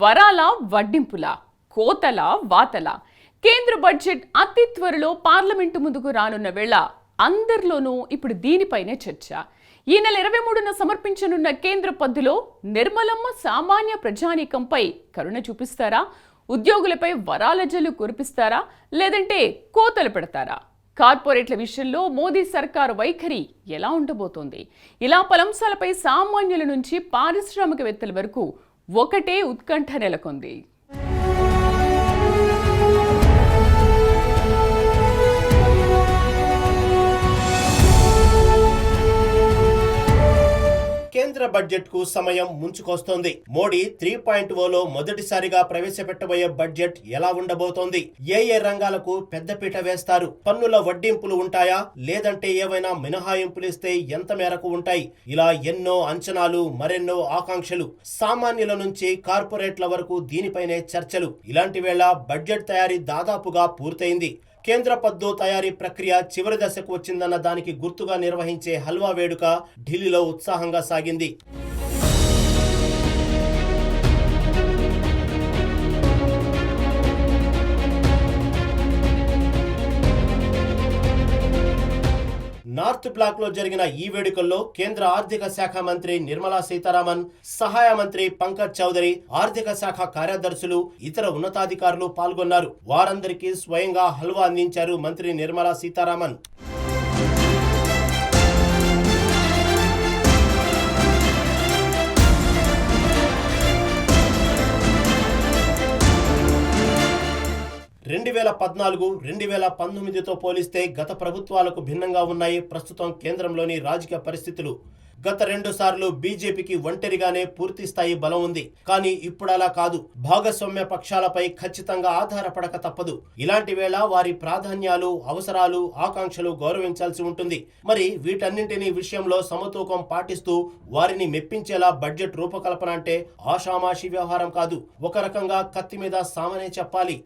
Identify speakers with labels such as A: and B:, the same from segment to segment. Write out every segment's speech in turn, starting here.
A: వరాల వడ్డింపుల కోతల వాతల. కేంద్ర బడ్జెట్ అతి త్వరలో పార్లమెంటు ముందుకు రానున్న వేళ అందరిలోనూ ఇప్పుడు దీనిపైనే చర్చ. ఈ నెల ఇరవై మూడున సమర్పించనున్న కేంద్ర పద్దులో నిర్మలమ్మ సామాన్య ప్రజానీకంపై కరుణ చూపిస్తారా? ఉద్యోగులపై వరాల జల్లు కురిపిస్తారా? లేదంటే కోతలు పెడతారా? కార్పొరేట్ల విషయంలో మోదీ సర్కారు వైఖరి ఎలా ఉండబోతోంది? ఇలా పలంశాలపై సామాన్యుల నుంచి పారిశ్రామికవేత్తల వరకు ఒకటే ఉత్కంఠ నెలకొంది.
B: కేంద్ర బడ్జెట్కు సమయం ముంచుకొస్తోంది. మోడీ త్రీ పాయింట్ ఓలో మొదటిసారిగా ప్రవేశపెట్టబోయే బడ్జెట్ ఎలా ఉండబోతోంది? ఏ ఏ రంగాలకు పెద్దపీట వేస్తారు? పన్నుల వడ్డింపులు ఉంటాయా? లేదంటే ఏవైనా మినహాయింపులు ఇస్తే ఎంత మేరకు ఉంటాయి? ఇలా ఎన్నో అంచనాలు మరెన్నో ఆకాంక్షలు. సామాన్యుల నుంచి కార్పొరేట్ల వరకు దీనిపైనే చర్చలు. ఇలాంటి వేళ బడ్జెట్ తయారీ దాదాపుగా పూర్తయింది. కేంద్ర పద్దు తయారీ ప్రక్రియ చివరి దశకు వచ్చిందన్న దానికి గుర్తుగా నిర్వహించే హల్వా వేడుక ఢిల్లీలో ఉత్సాహంగా సాగింది. నార్త్ బ్లాక్లో జరిగిన ఈ వేడుకల్లో కేంద్ర ఆర్థిక శాఖ మంత్రి నిర్మలా సీతారామన్ సహాయ మంత్రి పంకజ్ చౌదరి ఆర్థిక శాఖ కార్యదర్శులు ఇతర ఉన్నతాధికారులు పాల్గొన్నారు. వారందరికీ స్వయంగా హల్వా అందించారు మంత్రి నిర్మలా సీతారామన్. వేల పద్నాలుగు రెండు వేల పంతొమ్మిదితో పోలిస్తే గత ప్రభుత్వాలకు భిన్నంగా ఉన్నాయి ప్రస్తుతం కేంద్రంలోని రాజకీయ పరిస్థితులు. గత రెండు సార్లు బీజేపీకి ఒంటరిగానే పూర్తి స్థాయి బలం ఉంది. కానీ ఇప్పుడు అలా కాదు. భాగస్వామ్య పక్షాలపై ఖచ్చితంగా ఆధారపడక తప్పదు. ఇలాంటి వేళ వారి ప్రాధాన్యాలు అవసరాలు ఆకాంక్షలు గౌరవించాల్సి ఉంటుంది. మరి వీటన్నింటినీ విషయంలో సమతూకం పాటిస్తూ వారిని మెప్పించేలా బడ్జెట్ రూపకల్పన అంటే ఆషామాషి వ్యవహారం కాదు. ఒక రకంగా కత్తి మీద సామనే చెప్పాలి.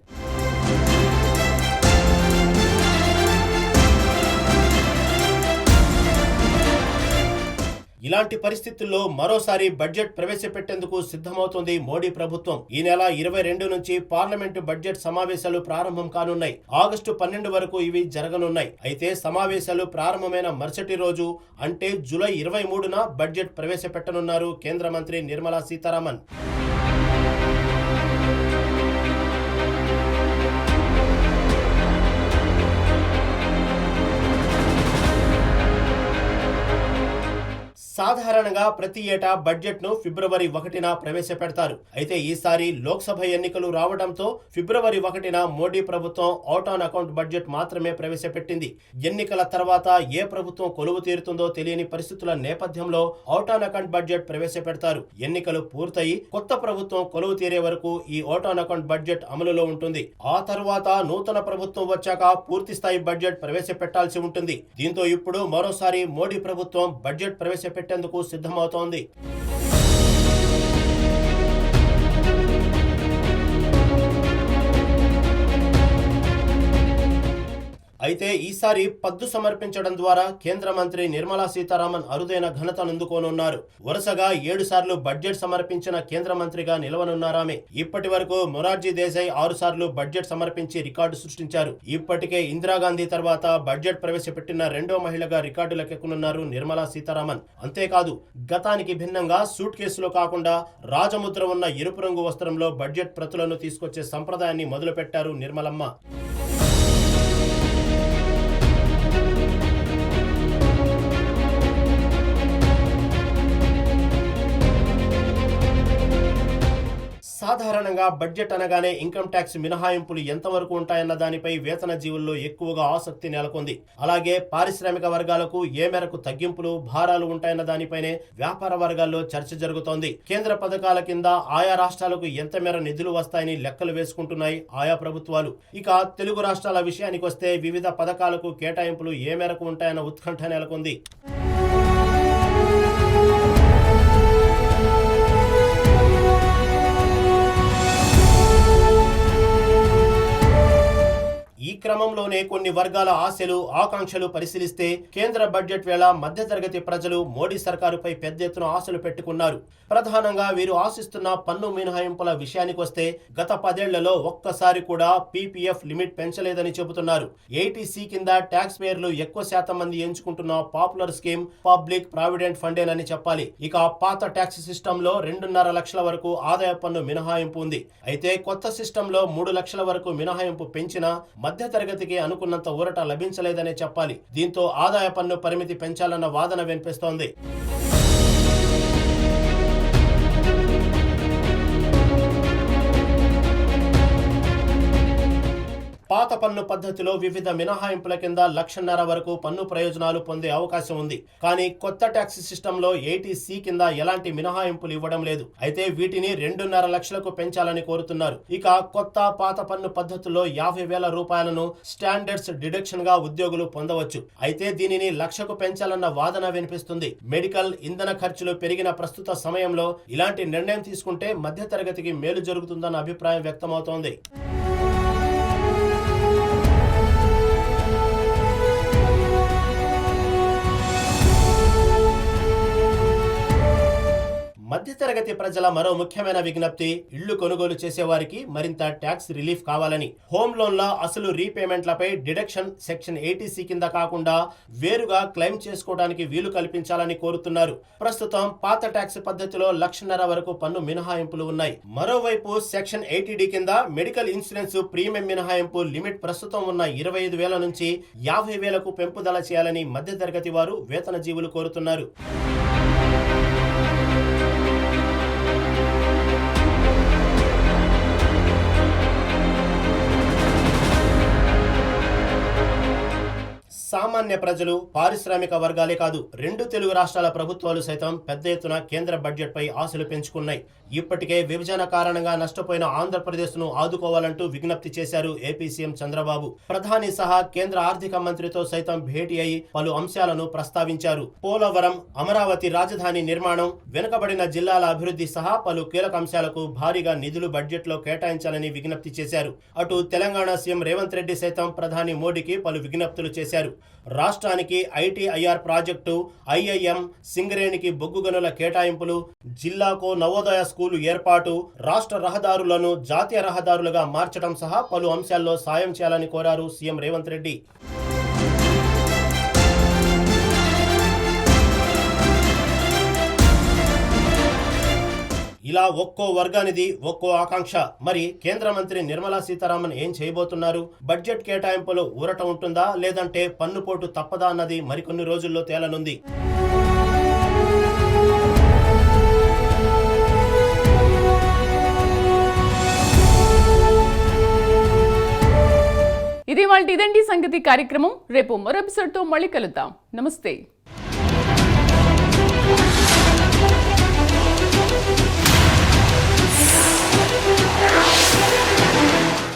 B: ఇలాంటి పరిస్థితుల్లో మరోసారి బడ్జెట్ ప్రవేశపెట్టేందుకు సిద్ధమవుతోంది మోడీ ప్రభుత్వం. ఈ నెల ఇరవై రెండు నుంచి పార్లమెంటు బడ్జెట్ సమావేశాలు ప్రారంభం కానున్నాయి. ఆగస్టు పన్నెండు వరకు ఇవి జరగనున్నాయి. అయితే సమావేశాలు ప్రారంభమైన మరుసటి రోజు అంటే జూలై ఇరవై మూడున బడ్జెట్ ప్రవేశపెట్టనున్నారు కేంద్ర మంత్రి నిర్మలా సీతారామన్. సాధారణంగా ప్రతి ఏటా బడ్జెట్ను ఫిబ్రవరి ఒకటిన ప్రవేశపెడతారు. అయితే ఈసారి లోక్సభ ఎన్నికలు రావడంతో ఫిబ్రవరి ఒకటిన మోడీ ప్రభుత్వం అవుట్ ఆన్ అకౌంట్ బడ్జెట్ మాత్రమే ప్రవేశపెట్టింది. ఎన్నికల తర్వాత ఏ ప్రభుత్వం కొలువు తీరుతుందో తెలియని పరిస్థితుల నేపథ్యంలో అవుట్ ఆన్ అకౌంట్ బడ్జెట్ ప్రవేశపెడతారు. ఎన్నికలు పూర్తయి కొత్త ప్రభుత్వం కొలువు తీరే వరకు ఈ అవుట్ ఆన్ అకౌంట్ బడ్జెట్ అమలులో ఉంటుంది. ఆ తర్వాత నూతన ప్రభుత్వం వచ్చాక పూర్తి స్థాయి బడ్జెట్ ప్రవేశపెట్టాల్సి ఉంటుంది. దీంతో ఇప్పుడు మరోసారి మోడీ ప్రభుత్వం బడ్జెట్ ప్రవేశపెట్టేందుకు సిద్ధమవుతోంది. అయితే ఈసారి పద్దు సమర్పించడం ద్వారా కేంద్ర మంత్రి నిర్మలా సీతారామన్ అరుదైన ఘనతను అందుకోనున్నారు వరుసగా ఏడు సార్లు బడ్జెట్ సమర్పించిన కేంద్ర మంత్రిగా నిలవనున్నారామె. ఇప్పటి వరకు మొరార్జీ దేశాయ్ ఆరు సార్లు బడ్జెట్ సమర్పించి రికార్డు సృష్టించారు. ఇప్పటికే ఇందిరాగాంధీ తర్వాత బడ్జెట్ ప్రవేశపెట్టిన రెండో మహిళగా రికార్డులకెక్కునున్నారు నిర్మలా సీతారామన్. అంతేకాదు గతానికి భిన్నంగా సూట్ కేసులో కాకుండా రాజముద్ర ఉన్న ఎరుపు రంగు వస్త్రంలో బడ్జెట్ ప్రతులను తీసుకొచ్చే సంప్రదాయాన్ని మొదలుపెట్టారు నిర్మలమ్మ. సాధారణంగా బడ్జెట్ అనగానే ఇన్కమ్ ట్యాక్స్ మినహాయింపులు ఎంతవరకు ఉంటాయన్న దానిపై వేతన జీవుల్లో ఎక్కువగా ఆసక్తి నెలకొంది. అలాగే పారిశ్రామిక వర్గాలకు ఏ మేరకు తగ్గింపులు భారాలు ఉంటాయన్న దానిపైనే వ్యాపార వర్గాల్లో చర్చ జరుగుతోంది. కేంద్ర పథకాల కింద ఆయా రాష్ట్రాలకు ఎంత మేర నిధులు వస్తాయని లెక్కలు వేసుకుంటున్నాయి ఆయా ప్రభుత్వాలు. ఇక తెలుగు రాష్ట్రాల విషయానికి వస్తే వివిధ పథకాలకు కేటాయింపులు ఏ మేరకు ఉంటాయన్న ఉత్కంఠ నెలకొంది. క్రమంలోనే కొన్ని వర్గాల ఆశలు ఆకాంక్షలు పరిశీలిస్తే కేంద్ర బడ్జెట్ వేళ మధ్యతరగతి ప్రజలు మోడీ సర్కారుపై పెద్ద ఎత్తున ఆశలు పెట్టుకున్నారు. ప్రధానంగా వీరు ఆశిస్తున్న పన్ను మినహాయింపుల విషయానికొస్తే గత పదేళ్ళలో ఒక్కసారి కూడా పీపీఎఫ్ లిమిట్ పెంచలేదని చెబుతున్నారు. ఏటీసీ కింద ట్యాక్స్ పేర్లు ఎక్కువ శాతం మంది ఎంచుకుంటున్న పాపులర్ స్కీమ్ పబ్లిక్ ప్రావిడెంట్ ఫండేనని చెప్పాలి. ఇక పాత ట్యాక్స్ సిస్టమ్లో రెండున్నర లక్షల వరకు ఆదాయ పన్ను మినహాయింపు ఉంది. అయితే కొత్త సిస్టమ్లో మూడు లక్షల వరకు మినహాయింపు పెంచినా మధ్య తరగతికి అనుకున్నంత ఊరట లభించలేదనే చెప్పాలి. దీంతో ఆదాయ పన్ను పరిమితి పెంచాలన్న వాదన వినిపిస్తోంది. పాత పన్ను పద్ధతిలో వివిధ మినహాయింపుల కింద లక్షన్నర వరకు పన్ను ప్రయోజనాలు పొందే అవకాశం ఉంది. కానీ కొత్త ట్యాక్స్ సిస్టంలో ఏటీసీ కింద ఎలాంటి మినహాయింపులు ఇవ్వడం లేదు. అయితే వీటిని రెండున్నర లక్షలకు పెంచాలని కోరుతున్నారు. ఇక కొత్త పాత పన్ను పద్ధతిలో యాభై వేల రూపాయలను స్టాండర్డ్స్ డిడక్షన్గా ఉద్యోగులు పొందవచ్చు. అయితే దీనిని లక్షకు పెంచాలన్న వాదన వినిపిస్తుంది. మెడికల్ ఇంధన ఖర్చులు పెరిగిన ప్రస్తుత సమయంలో ఇలాంటి నిర్ణయం తీసుకుంటే మధ్యతరగతికి మేలు జరుగుతుందన్న అభిప్రాయం వ్యక్తమవుతోంది. మధ్యతరగతి ప్రజల మరో ముఖ్యమైన విజ్ఞప్తి ఇళ్ళు కొనుగోలు చేసేవారికి మరింత ట్యాక్స్ రిలీఫ్ కావాలని. హోమ్ లోన్ల అసలు రీపేమెంట్లపై డిడక్షన్ సెక్షన్ ఎయిటీసీ కింద కాకుండా వేరుగా క్లెయిమ్ చేసుకోవడానికి వీలు కల్పించాలని కోరుతున్నారు. ప్రస్తుతం పాత ట్యాక్స్ పద్ధతిలో లక్షన్నర వరకు పన్ను మినహాయింపులు ఉన్నాయి. మరోవైపు సెక్షన్ ఎయిటీడీ కింద మెడికల్ ఇన్సూరెన్స్ ప్రీమియం మినహాయింపు లిమిట్ ప్రస్తుతం ఉన్న ఇరవై ఐదు వేల నుంచి యాభై వేలకు పెంపుదల చేయాలని మధ్యతరగతి వారు వేతన జీవులు కోరుతున్నారు. సామాన్య ప్రజలు పారిశ్రామిక వర్గాలే కాదు రెండు తెలుగు రాష్ట్రాల ప్రభుత్వాలు సైతం పెద్ద ఎత్తున కేంద్ర బడ్జెట్ పై ఆశలు పెంచుకున్నాయి. ఇప్పటికే విభజన కారణంగా నష్టపోయిన ఆంధ్రప్రదేశ్ను ఆదుకోవాలంటూ విజ్ఞప్తి చేశారు ఏపీ సీఎం చంద్రబాబు. ప్రధాని సహా కేంద్ర ఆర్థిక మంత్రితో సైతం భేటీ అయి పలు అంశాలను ప్రస్తావించారు. పోలవరం అమరావతి రాజధాని నిర్మాణం వెనుకబడిన జిల్లాల అభివృద్ధి సహా పలు కీలక అంశాలకు భారీగా నిధులు బడ్జెట్లో కేటాయించాలని విజ్ఞప్తి చేశారు. అటు తెలంగాణ సీఎం రేవంత్ రెడ్డి సైతం ప్రధాని మోడీకి పలు విజ్ఞప్తులు చేశారు. రాష్ట్రానికి ఐటీఐఆర్ ప్రాజెక్టు ఐఐఎం సింగరేణికి బొగ్గు గనుల కేటాయింపులు జిల్లాకు నవోదయ స్కూలు ఏర్పాటు రాష్ట్ర రహదారులను జాతీయ రహదారులుగా మార్చడం సహా పలు అంశాల్లో సాయం చేయాలని కోరారు సీఎం రేవంత్ రెడ్డి. ఇలా ఒక్కో వర్గానిది ఒక్కో ఆకాంక్ష. మరి కేంద్ర మంత్రి నిర్మలా సీతారామన్ ఏం చేయబోతున్నారు? బడ్జెట్ కేటాయింపులో ఊరట ఉంటుందా? లేదంటే పన్నుపోటు తప్పదా అన్నది మరికొన్ని రోజుల్లో తేలనుంది.
A: ఇది వాళ్ళ ఇదండి సంగతి కార్యక్రమం. రేపు మరో ఎపిసోడ్తో మళ్ళీ కలుద్దాం. నమస్తే.